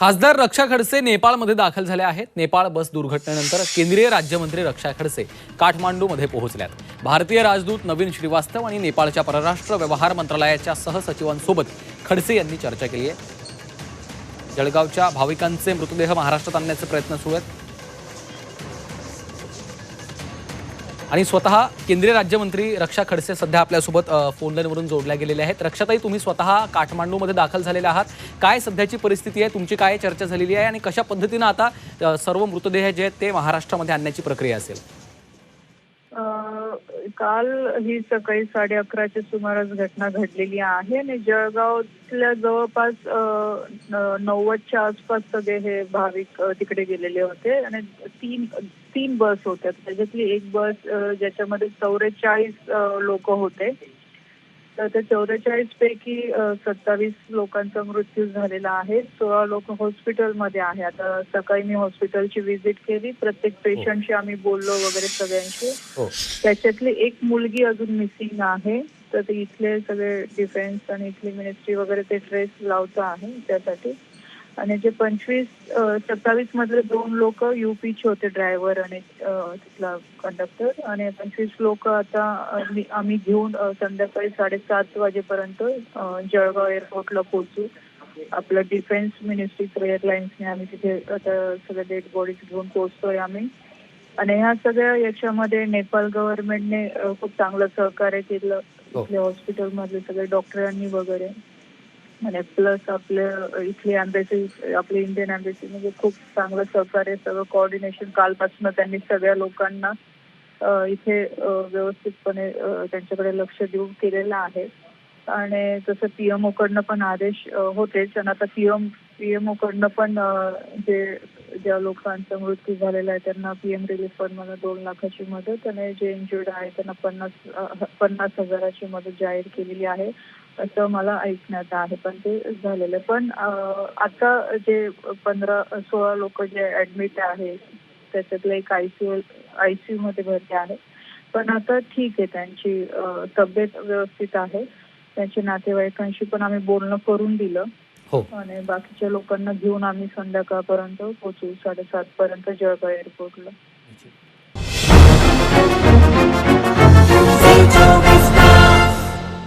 खासदार रक्षा खडसे नेपाळमध्ये दाखल झाले आहेत. नेपाळ बस दुर्घटनेनंतर केंद्रीय राज्यमंत्री रक्षा खडसे काठमांडूमध्ये पोहोचल्यात. भारतीय राजदूत नवीन श्रीवास्तव आणि नेपाळच्या परराष्ट्र व्यवहार मंत्रालयाच्या सहसचिवांसोबत खडसे यांनी चर्चा केली आहे. जळगावच्या भाविकांचे मृतदेह महाराष्ट्रात आणण्याचे प्रयत्न सुरू आहेत. आणि स्वतः केंद्रीय राज्यमंत्री रक्षा खडसे सध्या आपल्यासोबत अ, फोन लाईनवरून जोडल्या गेलेले आहेत. रक्षाताई तुम्ही स्वतः काठमांडूमध्ये दाखल झालेले आहात. काय सध्याची परिस्थिती आहे? तुमची काय चर्चा झालेली आहे? आणि कशा पद्धतीनं आता सर्व मृतदेह जे आहेत ते महाराष्ट्रामध्ये आणण्याची प्रक्रिया असेल? काल ही सकाळी साडे अकराच्या सुमारास घटना घडलेली आहे आणि जळगावतल्या जवळपास नव्वदच्या आसपास सगळे हे भाविक तिकडे गेलेले होते आणि तीन तीन बस होत्या. त्याच्यातली एक बस ज्याच्यामध्ये चौवेचाळीस लोक होते. तर त्या चौवेचाळीस पैकी सत्तावीस लोकांचा मृत्यू झालेला आहे. सोळा लोक हॉस्पिटलमध्ये आहे. आता सकाळी मी हॉस्पिटलची व्हिजिट केली. प्रत्येक पेशंटशी आम्ही बोललो वगैरे सगळ्यांशी. हो. त्याच्यातली एक मुलगी अजून मिसिंग आहे. तर ते इथले सगळे डिफेन्स आणि इथली मिनिस्ट्री वगैरे ते ट्रेस लावतं आहे त्यासाठी. आणि जे पंचवीस सत्तावीस मधले दोन लोक युपीचे होते ड्रायव्हर आणि तिथला कंडक्टर आणि पंचवीस लोक आता आम्ही घेऊन संध्याकाळी साडेसात वाजेपर्यंत जळगाव एअरपोर्टला पोहोचू. आपलं डिफेन्स मिनिस्ट्री एअरलाइन्सने आम्ही तिथे आता सगळे डेड बॉडीज घेऊन पोहोचतोय आम्ही. आणि ह्या सगळ्या याच्यामध्ये नेपाळ गव्हर्नमेंटने खूप चांगलं सहकार्य केलं. हो. हॉस्पिटल मधले सगळे डॉक्टरांनी वगैरे. आणि प्लस आपले इथली अँबेसी आपली इंडियन अँबेसी म्हणजे खूप चांगलं सहकार्य सगळं कोऑर्डिनेशन कालपासून त्यांनी सगळ्या लोकांना इथे व्यवस्थितपणे त्यांच्याकडे लक्ष देऊन केलेलं आहे. आणि तसं पीएमओ कडनं पण आदेश होतेच. आणि आता पीएम पीएमओ कडनं पण जे ज्या लोकांचा मृत्यू झालेला आहे त्यांना पीएम रिलीफ फंडमध्ये दोन लाखाची मदत आणि जे इंजुर्ड आहे त्यांना पन्नास पन्नास हजाराची मदत जाहीर केलेली आहे असं मला ऐकण्यात आहे. पण ते झालेलं आहे. पण आता जे पंधरा सोळा लोक जे ऍडमिट आहे त्याच्यातले एक आयसीयू आयसीयू मध्ये भरती आहे. पण आता ठीक आहे त्यांची तब्येत व्यवस्थित आहे. त्यांच्या नातेवाईकांशी पण आम्ही बोलणं करून दिलं. हो. आणि बाकीच्या लोकांना घेऊन आम्ही संध्याकाळपर्यंत पोहोचू साडेसात पर्यंत जळगाव एअरपोर्टला